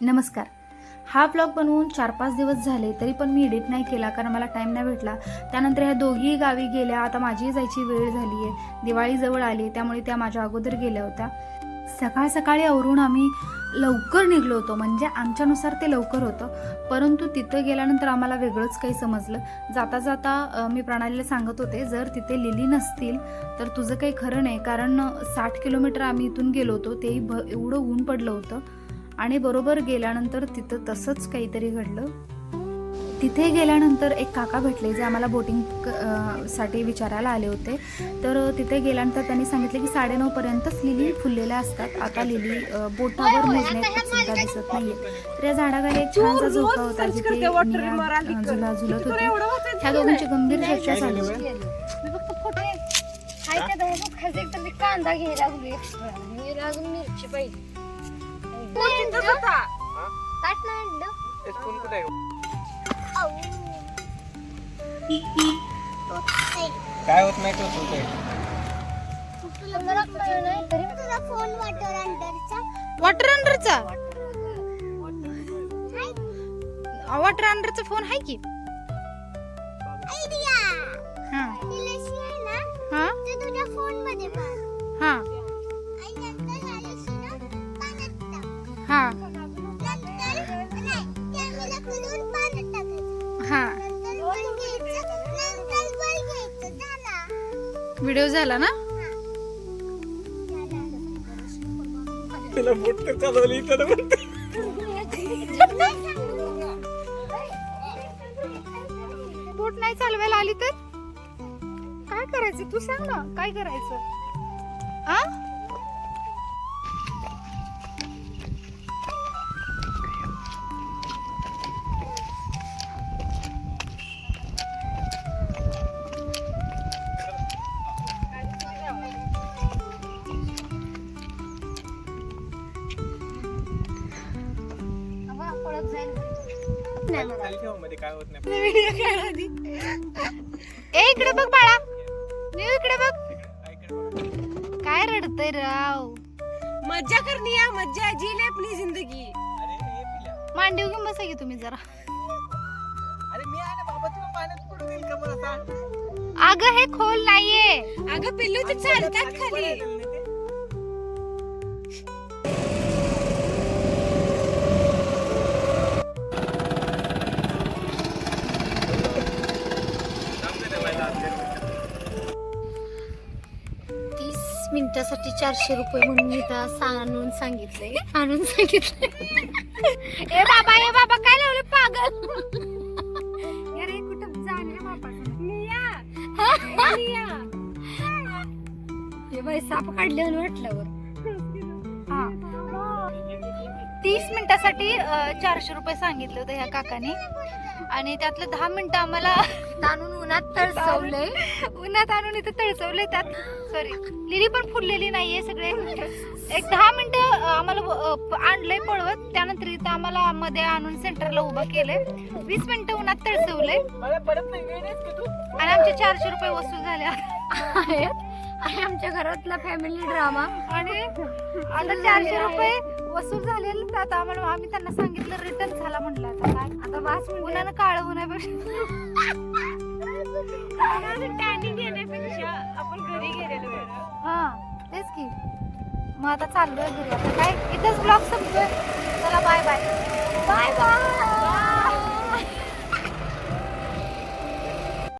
नमस्कार. हा ब्लॉग बनवून चार पाच दिवस झाले तरी पण मी एडिट नाही केला कारण मला टाईम नाही भेटला. त्यानंतर ह्या दोघीही गावी गेल्या आता माझी जायची वेळ झाली आहे दिवाळी जवळ आली त्यामुळे त्या माझ्या अगोदर गेल्या होत्या. सकाळ सकाळी आवरून आम्ही लवकर निघलो होतो म्हणजे आमच्यानुसार ते लवकर होतं. परंतु तिथं गेल्यानंतर आम्हाला वेगळंच काही समजलं. जाता जाता मी प्रणालीला सांगत होते जर तिथे लिली नसतील तर तुझं काही खरं नाही. कारण साठ किलोमीटर आम्ही इथून गेलो होतो तेही भ एवढं ऊन पडलं होतं. आणि बरोबर गेल्यानंतर तिथं तसंच काहीतरी घडलं. तिथे गेल्यानंतर एक काका भेटले जे आम्हाला बोटिंगसाठी विचारायला आले होते. तर तिथे गेल्यानंतर त्यांनी सांगितले की साडेनऊपर्यंतच लिली फुललेल्या असतात. आता लिली बोटावर मोजण्यात सुद्धा दिसत नाहीये. तर या झाडाखाली एक छानसा झोका होता जिथे झुला झुलत होते. ह्या दोघांची गंभीर चर्चा चालू होती मी फक्त फोटो काय होत नाही तो? तुझा फोन वॉटर अंडरचा वॉटर अंडरचा वॉटर अंडरचा फोन आहे की? आयडिया हा. हा. तुझ्या फोन व्हिडिओ झाला ना. बोट नाही चालवायला आली तर? काय करायचं? तू सांग ना काय करायचं? खाली ठेवमध्ये काय होत नाही. ए इकडे बघ बाळा. न्यू इकडे बघ. काय रडतय राव. मज्जा करनी है मज्जा जी ले अपनी जिंदगी. अरे हे पिल्या. मांडीव घेऊन बसा की तुम्ही जरा. अरे मी आहे ना बाबा तुला पाण्यात पडू देईल का मला सांग. अगं हे खोल नाहीये. अगं पिल्लू ते चालतात खाली. तीस मिनिटासाठी चारशे रुपये म्हणून मी आणून सांगितलंय. आणून सांगितलंय. ए बाबा ए बाबा काय लावलं पागल? अरे कुठं जाणे बाबा? हे? बाई साप काढले वाटल्यावर तीस मिनिटासाठी चारशे रुपये सांगितले होते ह्या काकाने. आणि त्यातले दहा मिनिटं आम्हाला ताणून उन्हात तळसवलंय. उन्हात आणून इथं तळसवले त्यात. सॉरी लिली पण फुललेली नाहीये सगळे. एक दहा मिनिटं आम्हाला आणलंय पळवत. त्यानंतर इथं आम्हाला मध्ये आणून सेंटरला उभं केलंय. वीस मिनिटं उन्हात तळसवलंय. मला पडत नाही गैर आहेस का तू? आणि आमचे चारशे रुपये वसूल झाले आहेत. आणि आमच्या घरातला फॅमिली ड्रामा आणि आता चारशे रुपये वसूल झालेलं तर आता आम्हाला आम्ही त्यांना सांगितलं रिटर्न झाला म्हटलं आता. काय? आता वास उन्हानं काळ होण्यापेक्षा टॅनिंग येण्यापेक्षा आपण घरी गेलेलो हा तेच की. मग आता चाललोय घरी. आता काय? इथंच ब्लॉग संपतोय. चला बाय बाय बाय बाय